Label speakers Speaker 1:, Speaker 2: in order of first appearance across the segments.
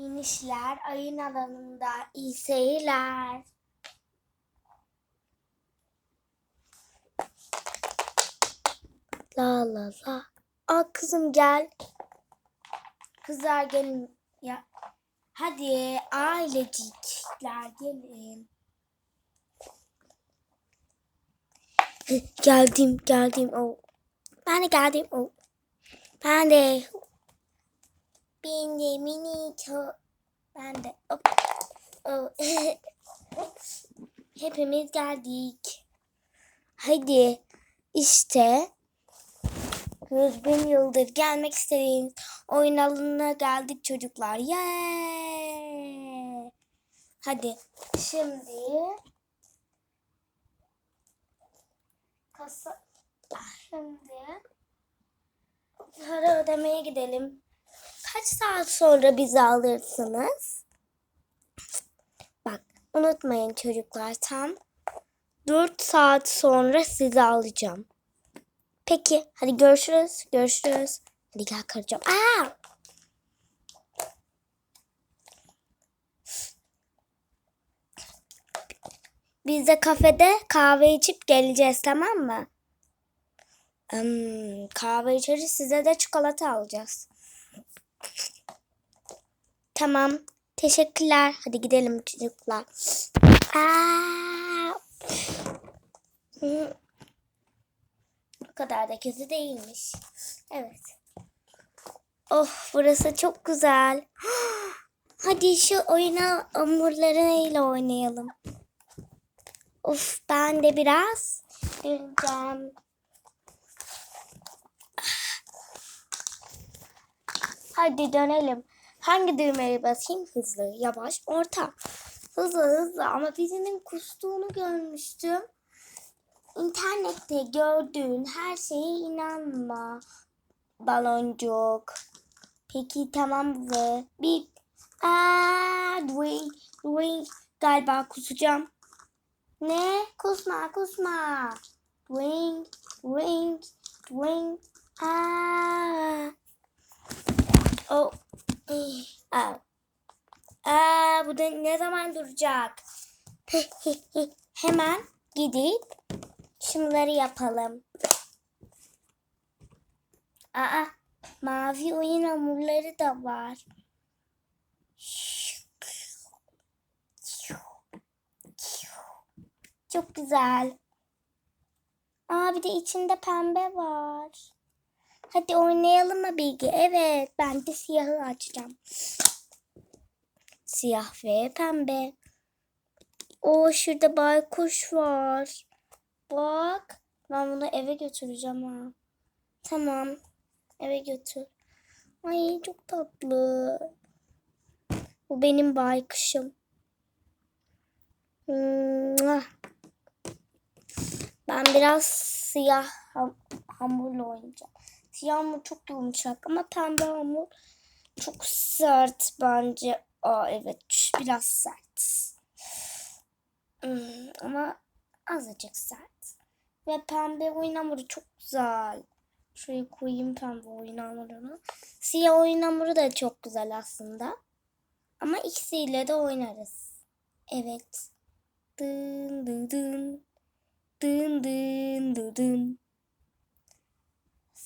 Speaker 1: Minişler ayın alanında iyi seyirler. La la la. Aa kızım gel. Kızlar gelin. Ya. Hadi ailecikler gelin. Geldim geldim. Oh. Ben de geldim. Oh. Ben de. Ben de mini ço- Ben de. Hop. Oh. Hepimiz geldik. Hadi. İşte. 100 bin yıldır gelmek istediğiniz oyun alanına geldik çocuklar. Yeah! Hadi şimdi kasa şimdi para ödemeye gidelim. Kaç saat sonra bizi alırsınız? Bak unutmayın çocuklar tam 4 saat sonra sizi alacağım. Peki hadi görüşürüz. Görüşürüz. Hadi gel karıcığım. Aa! Biz de kafede kahve içip geleceğiz tamam mı? Hmm, kahve içeriz size de çikolata alacağız. Tamam. Teşekkürler. Hadi gidelim çocuklar. Aa! Bu kadar da kötü değilmiş. Evet. Of burası çok güzel. Hadi şu oyuna hamurlarıyla oynayalım. Of ben de biraz gireceğim. Hadi dönelim. Hangi düğmeye basayım? Hızlı, yavaş, orta. Hızlı hızlı ama birinin kustuğunu görmüştüm. İnternette gördüğün her şeye inanma. Baloncuk. Peki tamam mı? Bir Aa, Dwayne, Dwayne. Galiba kusacağım. Ne? Kusma, kusma. Dwayne, Dwayne, Dwayne. Aa. Oh. Aa. Aa, bu da ne zaman duracak? Hemen gidip şunları yapalım. Aa, mavi oyun hamurları da var. Çok güzel. Aa, bir de içinde pembe var. Hadi oynayalım mı Bilgi? Evet, ben de siyahı açacağım. Siyah ve pembe. O şurada baykuş var. Bak. Ben bunu eve götüreceğim ha. Tamam. Eve götür. Ay çok tatlı. Bu benim baykuşum. Ben biraz siyah ham- hamurla oynayacağım. Siyah hamur çok yumuşak ama pembe hamur çok sert bence. Aa evet biraz sert. Hmm, ama azıcık sert. Ve pembe oyun hamuru çok güzel. Şuraya koyayım pembe oyun hamurunu. Siyah oyun hamuru da çok güzel aslında. Ama ikisiyle de oynarız. Evet. Dın dın dın. Dın dın dın dın.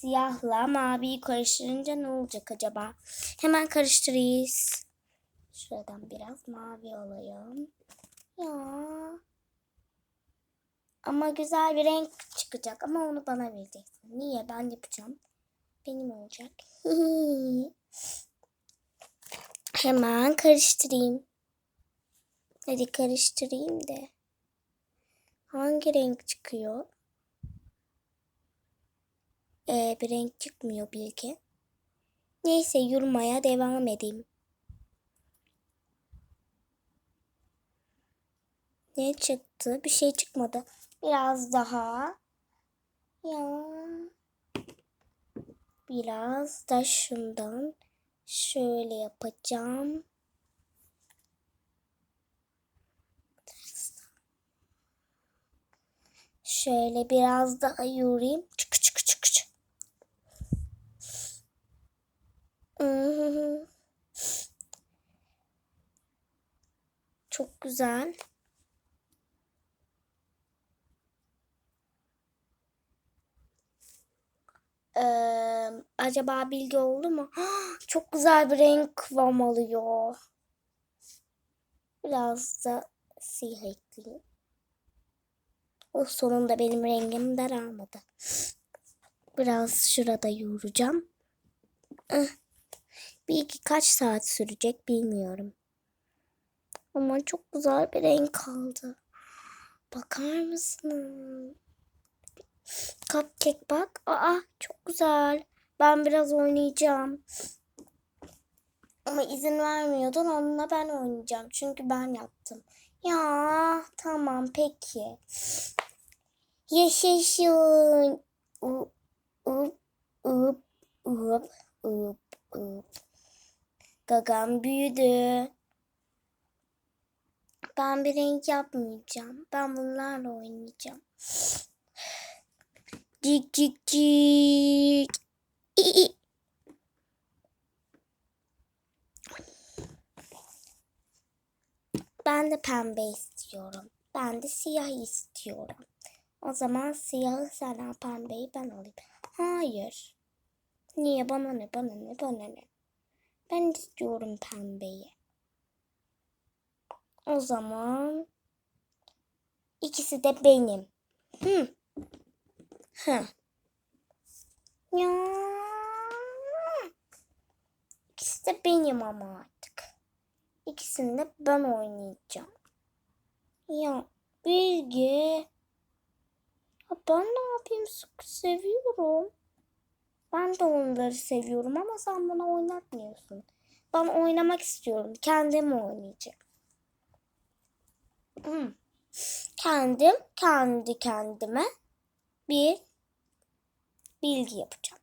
Speaker 1: Siyahla maviyi karıştırınca ne olacak acaba? Hemen karıştırırız. Şuradan biraz mavi alayım. Ya. Ama güzel bir renk çıkacak ama onu bana vereceksin. Niye? Ben yapacağım. Benim olacak. Hemen karıştırayım. Hadi karıştırayım de. Hangi renk çıkıyor? Ee, bir renk çıkmıyor bilgi. Neyse yurmaya devam edeyim. Ne çıktı? Bir şey çıkmadı. Biraz daha. Ya. Biraz da şundan şöyle yapacağım. Şöyle biraz daha çık çık. Çok güzel. Ee, acaba bilgi oldu mu? Çok güzel bir renk kıvam alıyor. Biraz da siyah ekleyeyim. O sonunda benim rengim daralmadı. Biraz şurada yoğuracağım. Ah, Bir iki kaç saat sürecek bilmiyorum. Ama çok güzel bir renk kaldı. Bakar mısınız? Cupcake bak. Aa çok güzel. Ben biraz oynayacağım. Ama izin vermiyordun onunla ben oynayacağım. Çünkü ben yaptım. Ya tamam peki. Yaşasın. Up up up. Gagam büyüdü. Ben bir renk yapmayacağım. Ben bunlarla oynayacağım. Cik cik cik. İ. Ben de pembe istiyorum. Ben de siyah istiyorum. O zaman siyahı sen al, pembeyi ben alayım. Hayır. Niye? Bana ne? Bana ne? Bana ne? Ben istiyorum pembeyi. O zaman ikisi de benim. Hı. Hı. Ya. İkisi de benim ama artık. İkisini de ben oynayacağım. Ya Bilge. Ben ne yapayım? Seviyorum. Ben de onları seviyorum ama sen bana oynatmıyorsun. Ben oynamak istiyorum. Kendim oynayacağım. Hmm. Kendim kendi kendime bir bilgi yapacağım.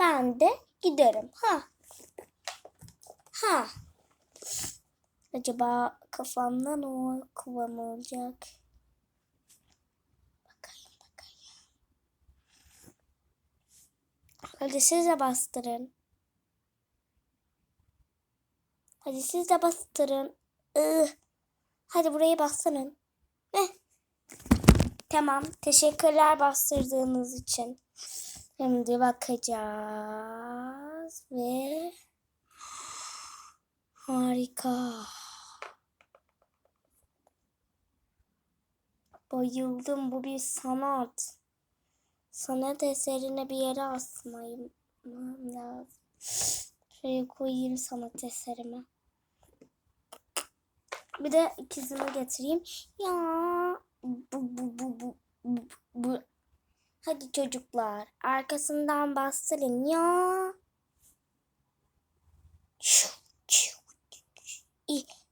Speaker 1: Ben de giderim. Ha. Ha. Acaba kafamdan o kıvam olacak. Hadi siz de bastırın. Hadi siz de bastırın. Ih. Hadi burayı bastırın. Eh. Tamam. Teşekkürler bastırdığınız için. Şimdi bakacağız ve harika. Bayıldım. Bu bir sanat. Sanat eserine bir yere asmayım lazım. Şuraya koyayım sanat eserimi. Bir de ikizimi getireyim. Ya bu bu bu bu bu, bu. Hadi çocuklar arkasından bastırın ya.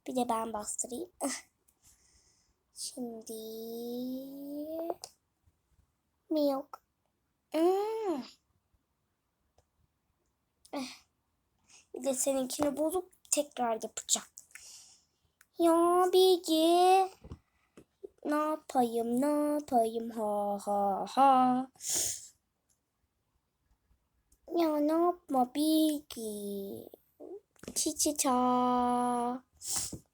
Speaker 1: Bir de ben bastırayım. Şimdi milk. Hmm. Bir de seninkini bozup tekrar yapacağım. Ya Bilgi. Ne yapayım ne yapayım ha ha ha. Ya ne yapma Bilgi. Çiçi ça.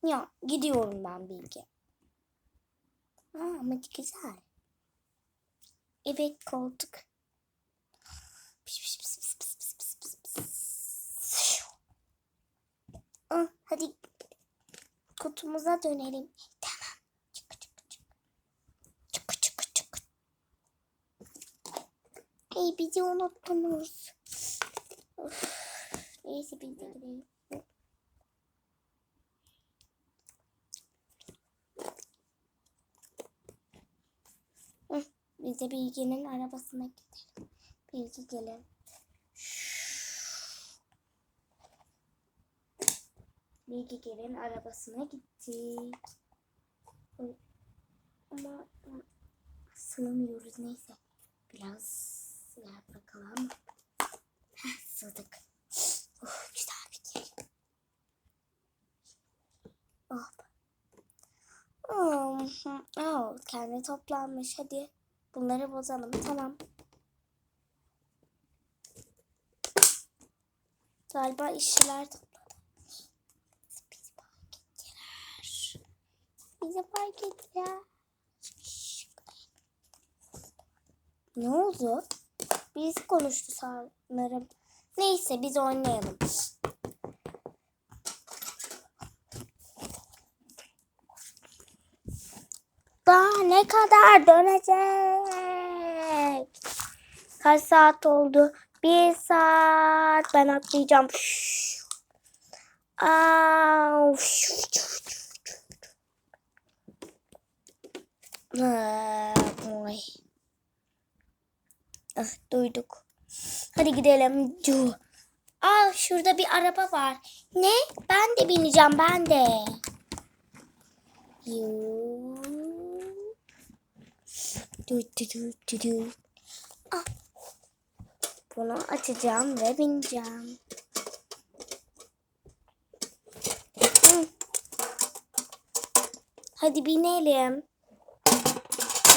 Speaker 1: Ya gidiyorum ben Bilgi. Aa, ama güzel. Evet koltuk. Hadi kutumuza dönelim. Tamam. Çık çık çık. Çık çık çık. Hey bizi unuttunuz. Of. Neyse biz de gidelim. Biz de Bilge'nin arabasına gidelim. Bilge gelin. Bilge gelin arabasına gittik. Ama sığmıyoruz neyse. Biraz yer bakalım. Heh, sığdık. Oh, güzel yer. Oh. Oh, oh, kendi toplanmış. Hadi bunları bozalım. Tamam. Galiba işçiler topladı. Pis paketler. bizi fark etti ya. Ne oldu? Biz konuştu sanırım. Neyse biz oynayalım. Daha ne kadar dönecek? Kaç saat oldu? Bir saat. Ben atlayacağım. Au. Ha, oy. Ah, duyduk. Hadi gidelim. Aa, şurada bir araba var. Ne? Ben de bineceğim ben de. Du, du, du, du, du. Ah. Bunu açacağım ve bineceğim. Hadi binelim.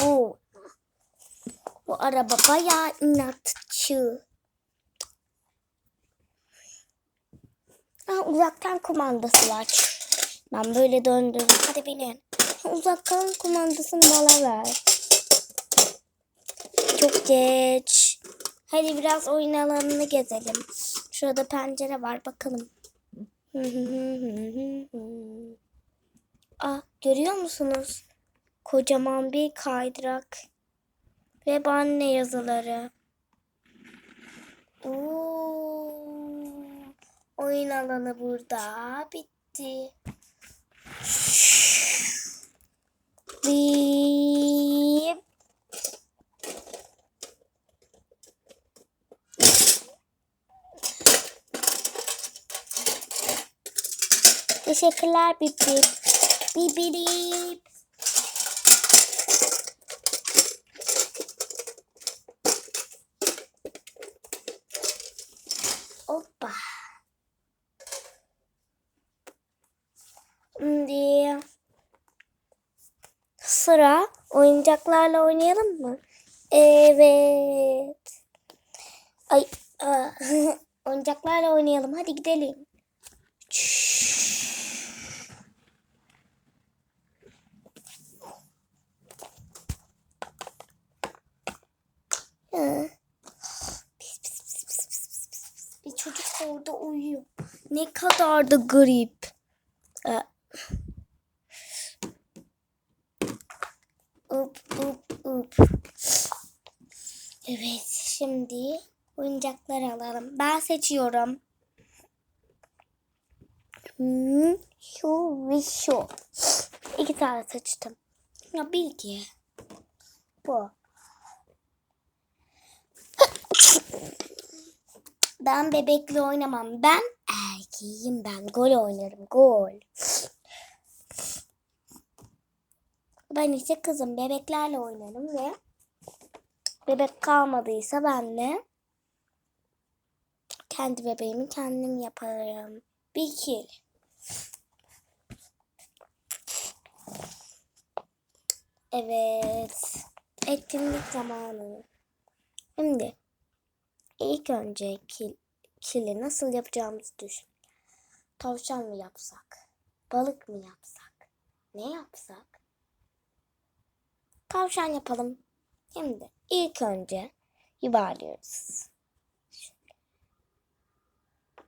Speaker 1: Oo. Bu araba bayağı inatçı. Ha, uzaktan kumandası var. Ben böyle döndüm. Hadi binin. Uzaktan kumandasını bana ver. Çok geç. Hadi biraz oyun alanını gezelim. Şurada pencere var bakalım. Aa, görüyor musunuz? Kocaman bir kaydırak. Ve anne yazıları. Oo, oyun alanı burada bitti. Bip. Teşekkürler bip bip. Bip bip. Hoppa. Şimdi sıra oyuncaklarla oynayalım mı? Evet. Ay, oyuncaklarla oynayalım. Hadi gidelim. Da garip. Ee, Up up up. Evet şimdi oyuncaklar alalım. Ben seçiyorum. Hmm, şu ve şu. İki tane seçtim. Ya bilgi. Bu. Ben bebekle oynamam. Ben erkeğim ben. Gol oynarım. Gol. Ben ise kızım. Bebeklerle oynarım ve bebek kalmadıysa ben de kendi bebeğimi kendim yaparım. Bir kil. Evet. Etkinlik zamanı. Şimdi ilk önce kil, kili nasıl yapacağımızı düşün. Tavşan mı yapsak? Balık mı yapsak? Ne yapsak? Tavşan yapalım. Şimdi ilk önce yuvarlıyoruz.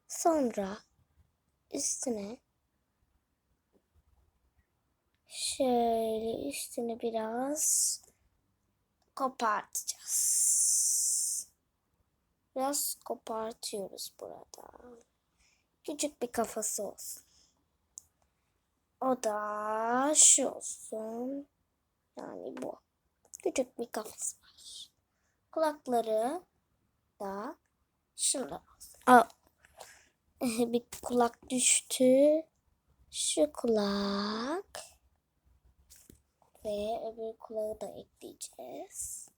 Speaker 1: Sonra üstüne şöyle üstünü biraz kopartacağız. Biraz kopartıyoruz burada. Küçük bir kafası olsun. O da şu olsun. Yani bu. Küçük bir kafası var. Kulakları da olsun. Aa, bir kulak düştü. Şu kulak. Ve öbür kulağı da ekleyeceğiz.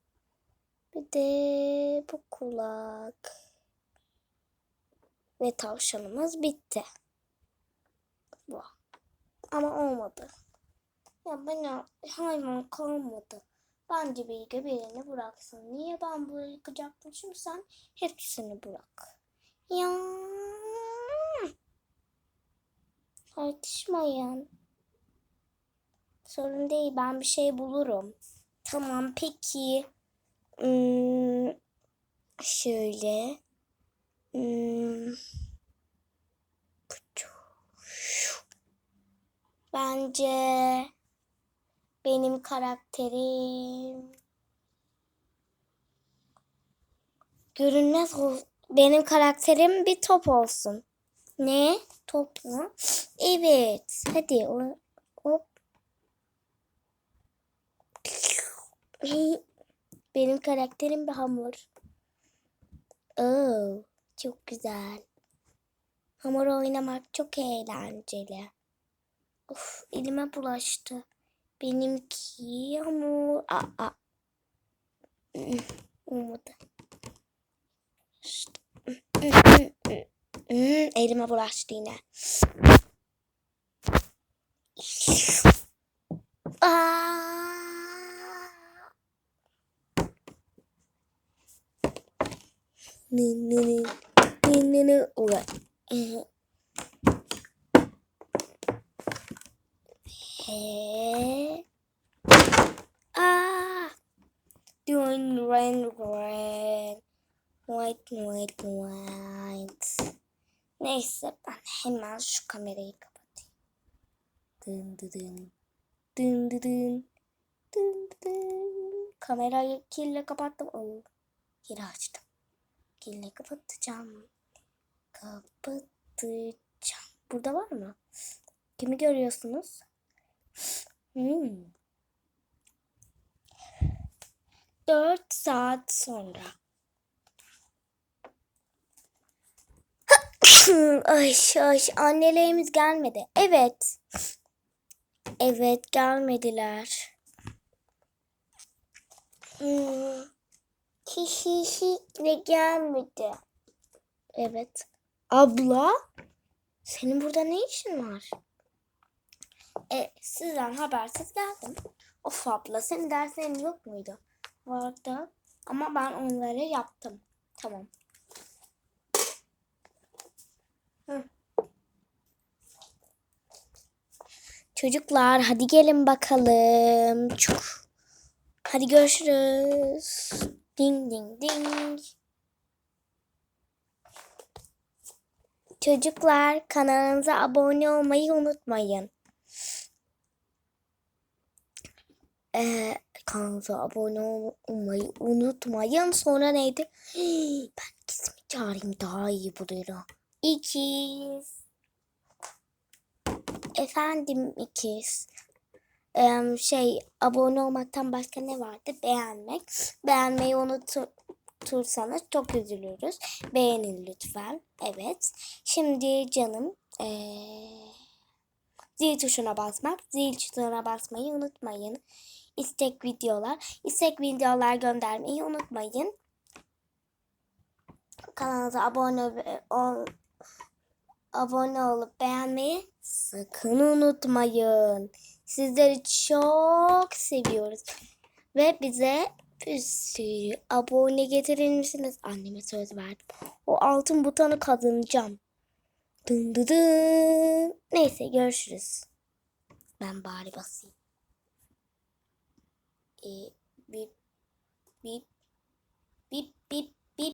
Speaker 1: Bir de bu kulak. Ve tavşanımız bitti. Bu. Ama olmadı. Ya bana hayvan kalmadı. Bence Bilge birini bıraksın. Niye ben yıkacaktım? Şimdi sen hepsini bırak. Ya. Tartışmayın. Sorun değil ben bir şey bulurum. Tamam peki. Hmm, şöyle. Hmm. Bence benim karakterim görünmez. Benim karakterim bir top olsun. Ne? Top mu? Evet. Hadi o hop. Benim karakterim bir hamur. Oo, çok güzel. Hamur oynamak çok eğlenceli. Of, elime bulaştı. Benimki hamur. Aa. Olmadı. İşte. Elime bulaştı yine. Aa! Nı. Nı nı nı. Ulan. He. Aa. Doing rain rain. White white white. Neyse ben hemen şu kamerayı kapatayım. Dın dın dın. Dın dın dın. Dın dın. Kamerayı kirle kapattım. Oo. Geri açtım. Kirle kapatacağım. Kapatacağım. Burada var mı? Kimi görüyorsunuz? Hmm. 4 saat sonra. ay ay annelerimiz gelmedi. Evet. Evet gelmediler. Hmm. Hihihi ve gelmedi. Evet. Abla senin burada ne işin var? E, sizden habersiz geldim. Of abla senin derslerin yok muydu? Vardı. Ama ben onları yaptım. Tamam. Hı. Çocuklar hadi gelin bakalım. Çok. Hadi görüşürüz. Ding ding ding. Çocuklar kanalımıza abone olmayı unutmayın. Ee, kanalımıza abone olmayı unutmayın. Sonra neydi? Hii, ben ikisimi çağırayım daha iyi buluyorum. İkiz. Efendim ikiz. Şey abone olmaktan başka ne vardı? Beğenmek. Beğenmeyi unutursanız çok üzülürüz. Beğenin lütfen. Evet. Şimdi canım ee, zil tuşuna basmak. Zil tuşuna basmayı unutmayın. İstek videolar. İstek videolar göndermeyi unutmayın. Kanalımıza abone ol, abone olup beğenmeyi sakın unutmayın. Sizleri çok seviyoruz. Ve bize bir sürü abone getirir misiniz? Anneme söz verdim. O altın butonu kazanacağım. Dın dı dın. Neyse görüşürüz. Ben bari basayım. Ee, bip bip bip bip